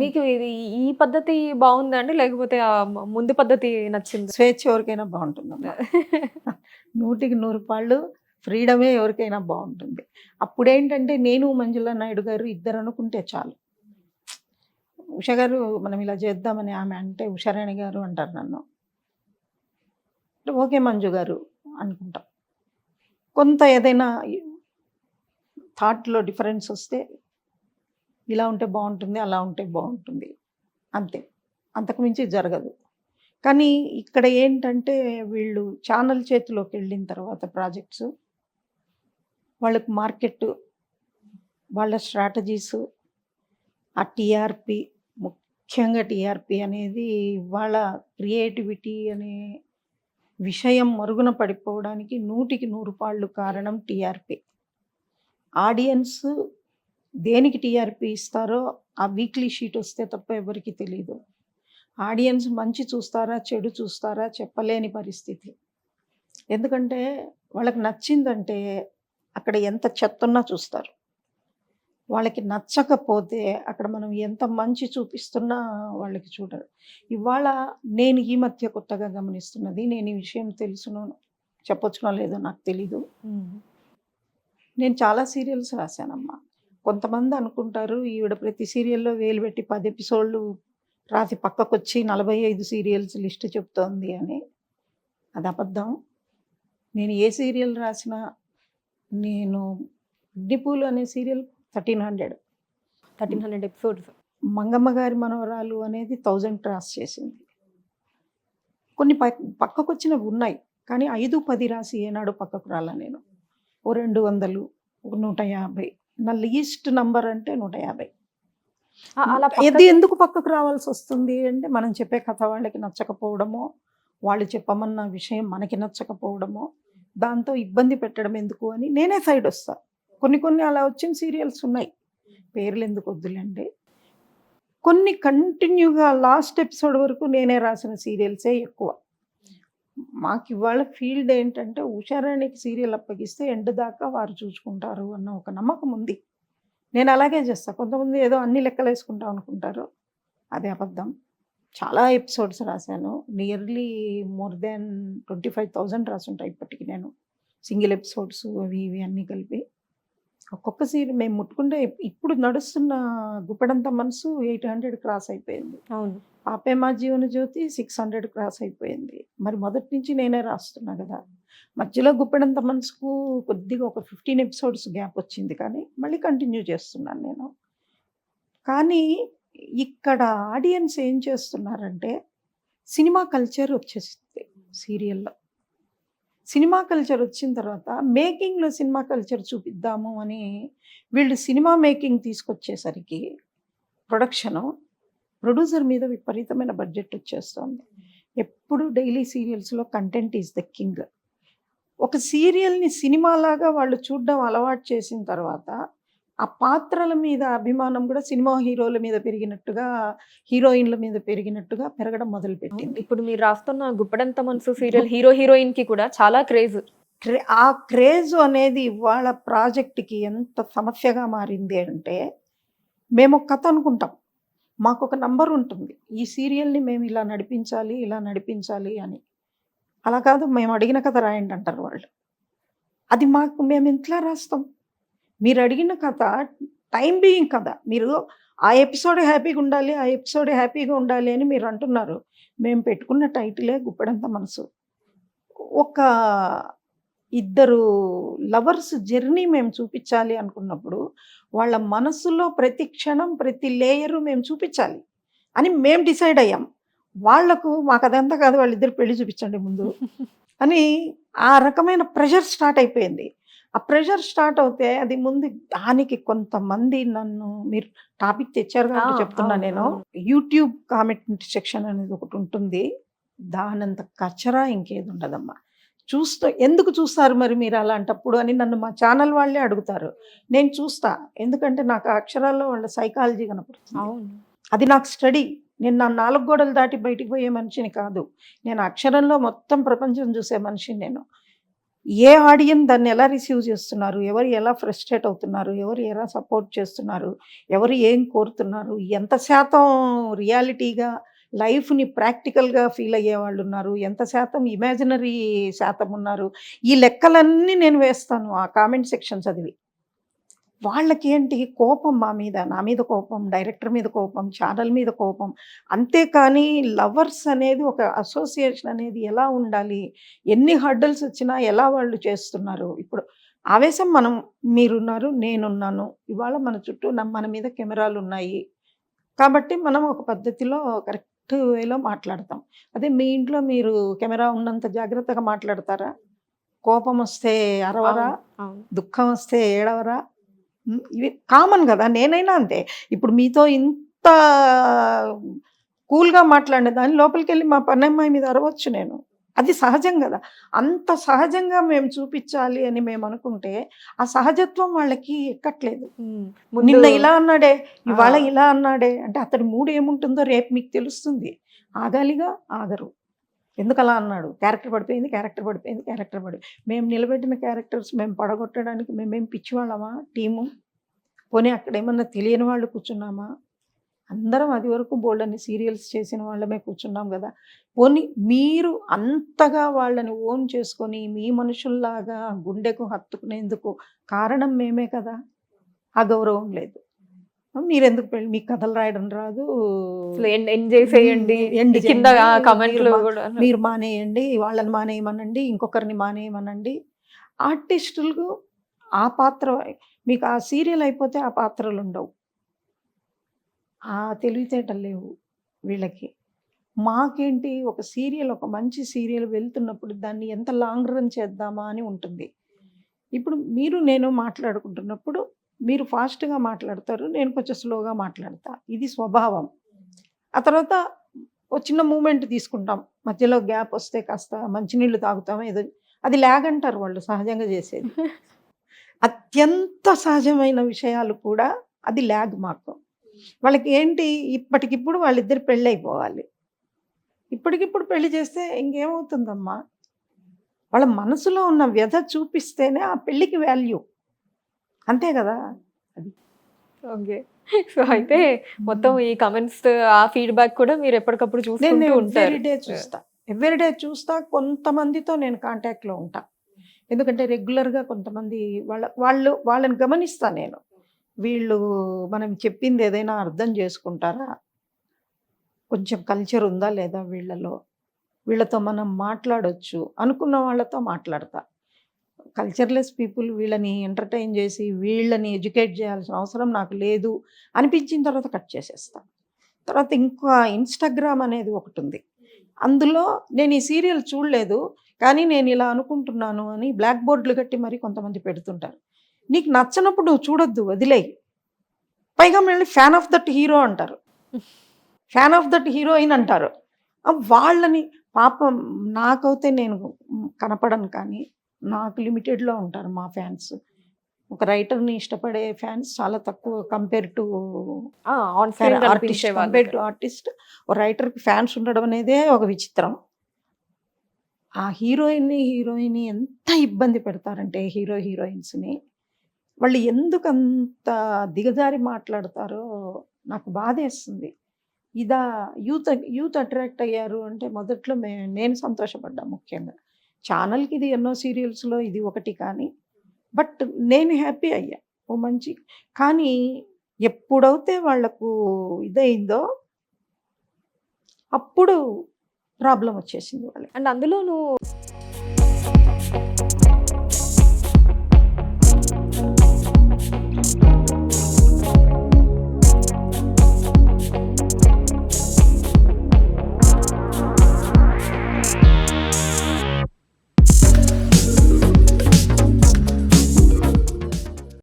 మీకు ఇది ఈ పద్ధతి బాగుందండి లేకపోతే ముందు పద్ధతి నచ్చింది? స్వేచ్ఛ ఎవరికైనా బాగుంటుందమ్మా. నూటికి నూరు పాళ్ళు ఫ్రీడమే ఎవరికైనా బాగుంటుంది. అప్పుడేంటంటే నేను మంజుల నాయుడు గారు ఇద్దరు అనుకుంటే చాలు. ఉష గారు మనం ఇలా చేద్దామని ఆమె అంటే ఉషారాణి గారు అంటారు నన్ను. ఓకే మంజు గారు అనుకుంటాం. కొంత ఏదైనా థాట్లో డిఫరెన్స్ వస్తే ఇలా ఉంటే బాగుంటుంది అలా ఉంటే బాగుంటుంది. అంతే. అంతకుమించి జరగదు. కానీ ఇక్కడ ఏంటంటే వీళ్ళు ఛానల్ చేతిలోకి వెళ్ళిన తర్వాత ప్రాజెక్ట్స్ వాళ్ళకు మార్కెట్ వాళ్ళ స్ట్రాటజీస్ ఆ టీఆర్పి ముఖ్యంగా టీఆర్పి అనేది వాళ్ళ క్రియేటివిటీ అనే విషయం మరుగున పడిపోవడానికి నూటికి నూరు పాళ్ళు కారణం టీఆర్పి ఆడియన్స్ దేనికి టీఆర్పి ఇస్తారో ఆ వీక్లీ షీట్ వస్తే తప్ప ఎవరికి తెలియదు ఆడియన్స్ మంచి చూస్తారా చెడు చూస్తారా చెప్పలేని పరిస్థితి. ఎందుకంటే వాళ్ళకి నచ్చిందంటే అక్కడ ఎంత చెత్తన్నా చూస్తారు. వాళ్ళకి నచ్చకపోతే అక్కడ మనం ఎంత మంచి చూపిస్తున్నా వాళ్ళకి చూడరు. ఇవాళ నేను ఈ మధ్య కొత్తగా గమనిస్తున్నది నేను ఈ విషయం తెలుసును చెప్పొచ్చునో లేదో నాకు తెలీదు. నేను చాలా సీరియల్స్ రాశానమ్మా. కొంతమంది అనుకుంటారు ఈవిడ ప్రతి సీరియల్లో వేలు పెట్టి పది ఎపిసోడ్లు రాసి పక్కకు వచ్చి నలభై ఐదు సీరియల్స్ లిస్ట్ చెప్తోంది అని. అది అబద్ధం. నేను ఏ సీరియల్ రాసినా నేను అగ్నిపూలు అనే serial thirteen hundred. Thirteen hundred episodes. Mangamma గారి మనవరాలు అనేది థౌజండ్ క్రాస్ చేసింది. కొన్ని పక్- పక్కకు వచ్చినవి ఉన్నాయి కానీ ఐదు పది రాసి ఏనాడు పక్కకు రాలా నేను. ఓ రెండు వందలు ఒక నూట యాభై. నా లీస్ట్ నంబర్ అంటే నూట యాభై. అలా ఇది ఎందుకు పక్కకు రావాల్సి వస్తుంది అంటే మనం చెప్పే కథ వాళ్ళకి నచ్చకపోవడమో వాళ్ళు చెప్పమన్న విషయం మనకి నచ్చకపోవడమో దాంతో ఇబ్బంది పెట్టడం ఎందుకు అని నేనే సైడ్ వస్తా. కొన్ని కొన్ని అలా వచ్చిన సీరియల్స్ ఉన్నాయి. పేర్లు ఎందుకు వద్దులేండి? కొన్ని కంటిన్యూగా లాస్ట్ ఎపిసోడ్ వరకు నేనే రాసిన సీరియల్సే ఎక్కువ. మాకు ఇవాళ ఫీల్డ్ ఏంటంటే ఉషారాణికి సీరియల్ అప్పగిస్తే ఎండ్ దాకా వారు చూసుకుంటారు అన్న ఒక నమ్మకం ఉంది. నేను అలాగే చేస్తాను కొంతమంది ఏదో అన్ని లెక్కలు వేసుకుంటాం అనుకుంటారు. అదే అబద్ధం. చాలా ఎపిసోడ్స్ రాశాను. Nearly more than twenty five thousand రాసుంటాయి ఇప్పటికి నేను. సింగిల్ ఎపిసోడ్స్ అవి ఇవి అన్నీ కలిపి. ఒక్కొక్క సీరియల్ మేము ముట్టుకుంటే ఇప్పుడు నడుస్తున్న గుప్పడంత మనసు ఎయిట్ హండ్రెడ్ క్రాస్ అయిపోయింది. అవును. పాపే మా Jeevan Jyoti six hundred cross అయిపోయింది. మరి మొదటి నుంచి నేనే రాస్తున్నా కదా. మధ్యలో గుప్పెడంత మనసుకు కొద్దిగా ఒక ఫిఫ్టీన్ ఎపిసోడ్స్ గ్యాప్ వచ్చింది కానీ మళ్ళీ కంటిన్యూ చేస్తున్నాను నేను. కానీ ఇక్కడ ఆడియన్స్ ఏం చేస్తున్నారంటే సినిమా కల్చర్ వచ్చేసింది సీరియల్లో. సినిమా కల్చర్ వచ్చిన తర్వాత మేకింగ్లో సినిమా కల్చర్ చూపిద్దాము అని వీళ్ళు సినిమా మేకింగ్ తీసుకొచ్చేసరికి ప్రొడక్షను ప్రొడ్యూసర్ మీద విపరీతమైన బడ్జెట్ వచ్చేస్తుంది. ఎప్పుడు డైలీ సీరియల్స్లో కంటెంట్ ఈజ్ ద కింగ్. ఒక సీరియల్ని సినిమాలాగా వాళ్ళు చూడడం అలవాటు చేసిన తర్వాత ఆ పాత్రల మీద అభిమానం కూడా సినిమా హీరోల మీద పెరిగినట్టుగా హీరోయిన్ల మీద పెరిగినట్టుగా పెరగడం మొదలుపెట్టింది. ఇప్పుడు మీరు రాస్తున్న గుప్పడంత మనసు సీరియల్ హీరో హీరోయిన్కి కూడా చాలా క్రేజ్. క్రే- ఆ క్రేజ్ అనేది ఇవాళ ప్రాజెక్ట్కి ఎంత సమస్యగా మారింది అంటే మేము ఒక కథ అనుకుంటాం. మాకు ఒక నంబర్ ఉంటుంది. ఈ సీరియల్ని మేము ఇలా నడిపించాలి ఇలా నడిపించాలి అని. అలా కాదు మేము అడిగిన కథ రాయండి అంటారు వాళ్ళు. అది మాకు మేము ఎంతలా రాస్తాం? మీరు అడిగిన కథ టైం బీయింగ్ కథ. మీరు ఆ ఎపిసోడ్ హ్యాపీగా ఉండాలి ఆ ఎపిసోడ్ హ్యాపీగా ఉండాలి అని మీరు అంటున్నారు. మేము పెట్టుకున్న టైటిలే గుప్పడంత మనసు. ఒక ఇద్దరు లవర్స్ జర్నీ మేము చూపించాలి అనుకున్నప్పుడు వాళ్ళ మనసులో ప్రతి క్షణం ప్రతి లేయరు మేము చూపించాలి అని మేము డిసైడ్ అయ్యాం. వాళ్ళకు మాకు అదంతా కాదు వాళ్ళిద్దరు పెళ్ళి చూపించండి ముందు అని ఆ రకమైన ప్రెషర్ స్టార్ట్ అయిపోయింది. ఆ ప్రెషర్ స్టార్ట్ అవుతే అది ముందు దానికి కొంతమంది నన్ను మీరు టాపిక్ తెచ్చారు కాబట్టి చెప్తున్నా నేను. యూట్యూబ్ కామెంట్ సెక్షన్ అనేది ఒకటి ఉంటుంది. దానంత కచరా ఇంకేది ఉండదమ్మా. చూస్తూ ఎందుకు చూస్తారు మరి మీరు అలాంటప్పుడు అని నన్ను మా ఛానల్ వాళ్ళే అడుగుతారు. నేను చూస్తా. ఎందుకంటే నాకు ఆ అక్షరాల్లో వాళ్ళ సైకాలజీ కనపడుతుంది. అది నాకు స్టడీ. నేను నా నాలుగు గోడలు దాటి బయటికి పోయే మనిషిని కాదు. నేను అక్షరంలో మొత్తం ప్రపంచం చూసే మనిషిని నేను. ఏ ఆడియన్స్ దాన్ని ఎలా రిసీవ్ చేస్తున్నారు? ఎవరు ఎలా ఫ్రస్ట్రేట్ అవుతున్నారు? ఎవరు ఎలా సపోర్ట్ చేస్తున్నారు? ఎవరు ఏం కోరుతున్నారు? ఎంత శాతం రియాలిటీగా లైఫ్ని ప్రాక్టికల్గా ఫీల్ అయ్యే వాళ్ళు ఉన్నారు? ఎంత శాతం ఇమాజినరీ శాతం ఉన్నారు? ఈ లెక్కలన్నీ నేను వేస్తాను. ఆ కామెంట్ సెక్షన్ చదివి వాళ్ళకి ఏంటి కోపం మా మీద నా మీద కోపం డైరెక్టర్ మీద కోపం ఛానల్ మీద కోపం. అంతేకాని లవర్స్ అనేది ఒక అసోసియేషన్ అనేది ఎలా ఉండాలి? ఎన్ని హర్డల్స్ వచ్చినా ఎలా వాళ్ళు చేస్తున్నారు? ఇప్పుడు ఆవేశం మనం మీరున్నారు నేనున్నాను. ఇవాళ మన చుట్టూ మన మీద కెమెరాలు ఉన్నాయి కాబట్టి మనం ఒక పద్ధతిలో కరెక్ట్ వేలో మాట్లాడతాం. అదే మీ ఇంట్లో మీరు కెమెరా ఉన్నంత జాగ్రత్తగా మాట్లాడతారా? కోపం వస్తే అరవరా. దుఃఖం వస్తే ఏడవరా? ఇవి కామన్ కదా నేనైనా అంతే. ఇప్పుడు మీతో ఇంత కూల్గా మాట్లాడిన దాని లోపలికి వెళ్ళి మా పన్నమ్మాయి మీద అరవచ్చు నేను. అది సహజం కదా. అంత సహజంగా మేము చూపించాలి అని మేము అనుకుంటే ఆ సహజత్వం వాళ్ళకి ఎక్కట్లేదు. నిన్న ఇలా అన్నాడే ఇవాళ. ఇలా అన్నాడే అంటే అతడి మూడు ఏముంటుందో రేపు మీకు తెలుస్తుంది. ఆగాలిగా ఆగరు. ఎందుకు అలా అన్నాడు? క్యారెక్టర్ పడిపోయింది క్యారెక్టర్ పడిపోయింది క్యారెక్టర్ పడి మేము నిలబెట్టిన క్యారెక్టర్స్ మేము పడగొట్టడానికి మేమేం పిచ్చివాళ్ళమా? టీము? పోనీ అక్కడ ఏమన్నా తెలియని వాళ్ళు కూర్చున్నామా? అందరం అది వరకు బోల్డ్ అని సీరియల్స్ చేసిన వాళ్ళమే కూర్చున్నాం కదా. పోనీ మీరు అంతగా వాళ్ళని ఓన్ చేసుకొని మీ మనుషుల్లాగా గుండెకు హత్తుకునేందుకు కారణం మేమే కదా? ఆ గౌరవం లేదు. మీరు ఎందుకు పెళ్ళి? మీకు కథలు రాయడం రాదు. ఎంజాయ్ చేయండి. కింద కమెంట్లు కూడా మీరు మానేయండి. వాళ్ళని మానేయమనండి. ఇంకొకరిని మానేయమనండి. ఆర్టిస్టులకు ఆ పాత్ర మీకు ఆ సీరియల్ అయిపోతే ఆ పాత్రలు ఉండవు. ఆ తెలివితేటలు లేవు వీళ్ళకి. మాకేంటి? ఒక సీరియల్ ఒక మంచి సీరియల్ వెళ్తున్నప్పుడు దాన్ని ఎంత లాంగ్ రన్ చేద్దామా అని ఉంటుంది. ఇప్పుడు మీరు నేను మాట్లాడుకుంటున్నప్పుడు మీరు ఫాస్ట్గా మాట్లాడతారు నేను కొంచెం స్లోగా మాట్లాడతా. ఇది స్వభావం. ఆ తర్వాత ఒక చిన్న మూమెంట్ తీసుకుంటాం. మధ్యలో గ్యాప్ వస్తే కాస్త మంచినీళ్ళు తాగుతాం ఏదో అది ల్యాగ్ అంటారు వాళ్ళు సహజంగా చేసేది. అత్యంత సహజమైన విషయాలు కూడా అది ల్యాగ్ మాకు. వాళ్ళకి ఏంటి ఇప్పటికిప్పుడు వాళ్ళిద్దరు పెళ్ళి అయిపోవాలి ఇప్పటికిప్పుడు పెళ్ళి చేస్తే ఇంకేమవుతుందమ్మా? వాళ్ళ మనసులో ఉన్న వ్యధ చూపిస్తేనే ఆ పెళ్ళికి వాల్యూ. అంతే కదా? ఓకే. సో అయితే మొత్తం ఈ కమెంట్స్ ఆ ఫీడ్బ్యాక్ కూడా మీరు ఎప్పటికప్పుడు చూసుకుంటూ ఉంటారు. ఎవ్రీడే చూస్తా. ఎవ్రీడే చూస్తా కొంతమందితో నేను కాంటాక్ట్లో ఉంటా. ఎందుకంటే రెగ్యులర్గా కొంతమంది వాళ్ళ వాళ్ళు వాళ్ళని గమనిస్తా నేను. వీళ్ళు మనం చెప్పింది ఏదైనా అర్థం చేసుకుంటారా? కొంచెం కల్చర్ ఉందా లేదా వీళ్ళలో? వీళ్ళతో మనం మాట్లాడొచ్చు అనుకున్న వాళ్ళతో మాట్లాడతా. కల్చర్లెస్ పీపుల్ వీళ్ళని ఎంటర్టైన్ చేసి వీళ్ళని ఎడ్యుకేట్ చేయాల్సిన అవసరం నాకు లేదు అనిపించిన తర్వాత కట్ చేసేస్తాను తర్వాత ఇంకా ఇన్స్టాగ్రామ్ అనేది ఒకటి ఉంది అందులో నేను ఈ సీరియల్ చూడలేదు కానీ నేను ఇలా అనుకుంటున్నాను అని బ్లాక్ బోర్డులు కట్టి మరి కొంతమంది పెడుతుంటారు. నీకు నచ్చనప్పుడు నువ్వు చూడొద్దు వదిలేయి. పైగా మళ్ళీ ఫ్యాన్ ఆఫ్ దట్ హీరో అంటారు. ఫ్యాన్ ఆఫ్ దట్ హీరోయిన్ అంటారు. వాళ్ళని పాపం నాకైతే నేను కనపడను కానీ నాకు లిమిటెడ్లో ఉంటారు మా ఫ్యాన్స్ ఒక రైటర్ని ఇష్టపడే ఫ్యాన్స్ చాలా తక్కువ compare to artist compare to artist ఓ రైటర్కి ఫ్యాన్స్ ఉండడం అనేదే ఒక విచిత్రం. ఆ హీరోయిన్ని హీరోయిన్ ఎంత ఇబ్బంది పెడతారంటే హీరో హీరోయిన్స్ని వాళ్ళు ఎందుకు అంత దిగజారి మాట్లాడతారో నాకు బాధేస్తుంది. ఇదా యూత్ యూత్ అట్రాక్ట్ అయ్యారు అంటే మొదట్లో మే నేను సంతోషపడ్డా ముఖ్యంగా. ఛానల్కి ఇది ఎన్నో సీరియల్స్లో ఇది ఒకటి కానీ బట్ నేను హ్యాపీ అయ్యా. ఓ మంచి కానీ ఎప్పుడైతే వాళ్ళకు ఇదైందో అప్పుడు ప్రాబ్లం వచ్చేసింది వాళ్ళకి. అండ్ అందులోనూ